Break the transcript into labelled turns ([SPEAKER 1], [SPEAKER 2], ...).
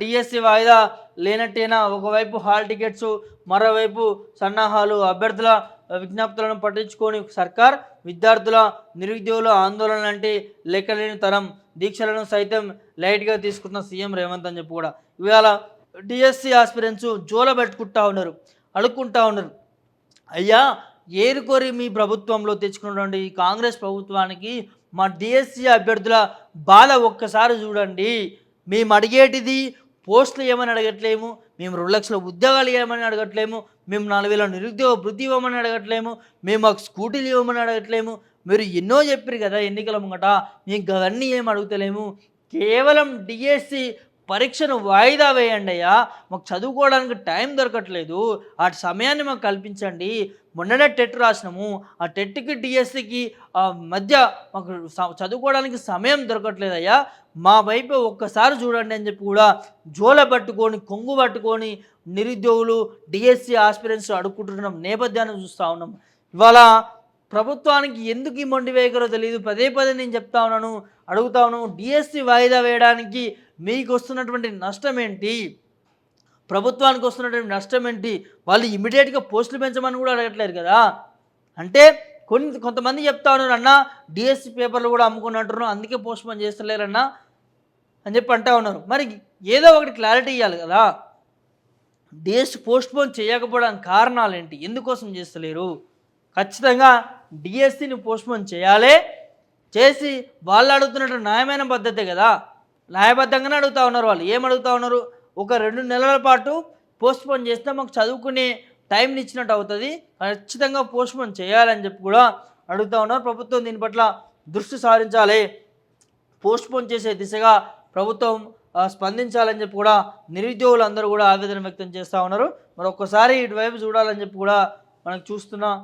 [SPEAKER 1] DSC వాయిదా లేనట్టేనా? ఒకవైపు hall tickets మరోవైపు సన్నాహాలు. అభ్యర్థుల విజ్ఞప్తులను పట్టించుకొని సర్కార్ విద్యార్థుల నిరుద్యోగుల ఆందోళన లాంటి లెక్కలేని తరం. దీక్షలను సైతం లైట్గా తీసుకున్న సీఎం రేవంత్ అని చెప్పి కూడా. ఇవాళ డిఎస్సి ఆస్పిరెంట్స్ జోల పెట్టుకుంటా ఉన్నారు అడుక్కుంటా ఉన్నారు. అయ్యా ఏరుకోరి మీ ప్రభుత్వంలో తెచ్చుకున్నటువంటి ఈ కాంగ్రెస్ ప్రభుత్వానికి మా డిఎస్సి అభ్యర్థుల బాధ ఒక్కసారి చూడండి. మేము అడిగేటిది పోస్టులు ఏమని అడగట్లేము? మేము రెండు లక్షల ఉద్యోగాలు ఇవ్వమని అడగట్లేము. మేము నాలుగు వేల నిరుద్యోగ వృద్ధి ఇవ్వమని అడగట్లేము. మేము మాకు స్కూటీలు ఇవ్వమని అడగట్లేము. మీరు ఎన్నో చెప్పారు కదా ఎన్నికల ముంగట. మీకు అవన్నీ ఏం అడుగుతలేము. కేవలం డిఎస్సి పరీక్షను వాయిదా వేయండి అయ్యా. మాకు చదువుకోవడానికి టైం దొరకట్లేదు. ఆ సమయాన్ని మాకు కల్పించండి. మొన్ననే టెట్ రాసినాము. ఆ టెట్కి డిఎస్సికి మధ్య మాకు చదువుకోవడానికి సమయం దొరకట్లేదు అయ్యా. మా వైపు ఒక్కసారి చూడండి అని చెప్పి కూడా జోల పట్టుకొని కొంగు పట్టుకొని నిరుద్యోగులు డిఎస్సి ఆస్పిరెన్స్ అడుక్కుంటున్నాం నేపథ్యాన్ని చూస్తూ ఉన్నాం. ఇవాళ ప్రభుత్వానికి ఎందుకు ఈ మొండి వేయకరో తెలియదు పదే పదే నేను చెప్తా ఉన్నాను అడుగుతా ఉన్నాను. డిఎస్సి వాయిదా వేయడానికి మీకు వస్తున్నటువంటి నష్టం ఏంటి? ప్రభుత్వానికి వస్తున్నటువంటి నష్టం ఏంటి? వాళ్ళు ఇమీడియట్గా పోస్టులు పెంచమని కూడా అడగట్లేరు కదా. అంటే కొన్ని కొంతమంది చెప్తా ఉన్నారు అన్న డిఎస్సి పేపర్లు కూడా అమ్ముకున్నట్టున్నారు అందుకే పోస్ట్ పోన్ చేస్తలేరన్న అని చెప్పి అంటా ఉన్నారు. మరి ఏదో ఒకటి క్లారిటీ ఇవ్వాలి కదా. డిఎస్సి పోస్ట్ పోన్ చేయకపోవడానికి కారణాలు ఏంటి? ఎందుకోసం చేస్తలేరు? ఖచ్చితంగా డిఎస్సిని పోస్ట్పోన్ చేయాలి. చేసి వాళ్ళు అడుగుతున్నట్టు న్యాయమైన పద్ధతే కదా. న్యాయబద్ధంగానే అడుగుతా ఉన్నారు వాళ్ళు. ఏం ఉన్నారు? ఒక రెండు నెలల పాటు పోస్ట్పోన్ చేస్తే మాకు చదువుకునే టైంని ఇచ్చినట్టు అవుతుంది. ఖచ్చితంగా పోస్ట్పోన్ చేయాలని చెప్పి కూడా అడుగుతా ఉన్నారు. ప్రభుత్వం దీని పట్ల దృష్టి సారించాలి. పోస్ట్పోన్ చేసే దిశగా ప్రభుత్వం స్పందించాలని చెప్పి కూడా నిరుద్యోగులు అందరూ కూడా ఆవేదన వ్యక్తం చేస్తూ ఉన్నారు. మరి ఒక్కసారి ఇటువైపు చూడాలని చెప్పి కూడా మనకు చూస్తున్నాం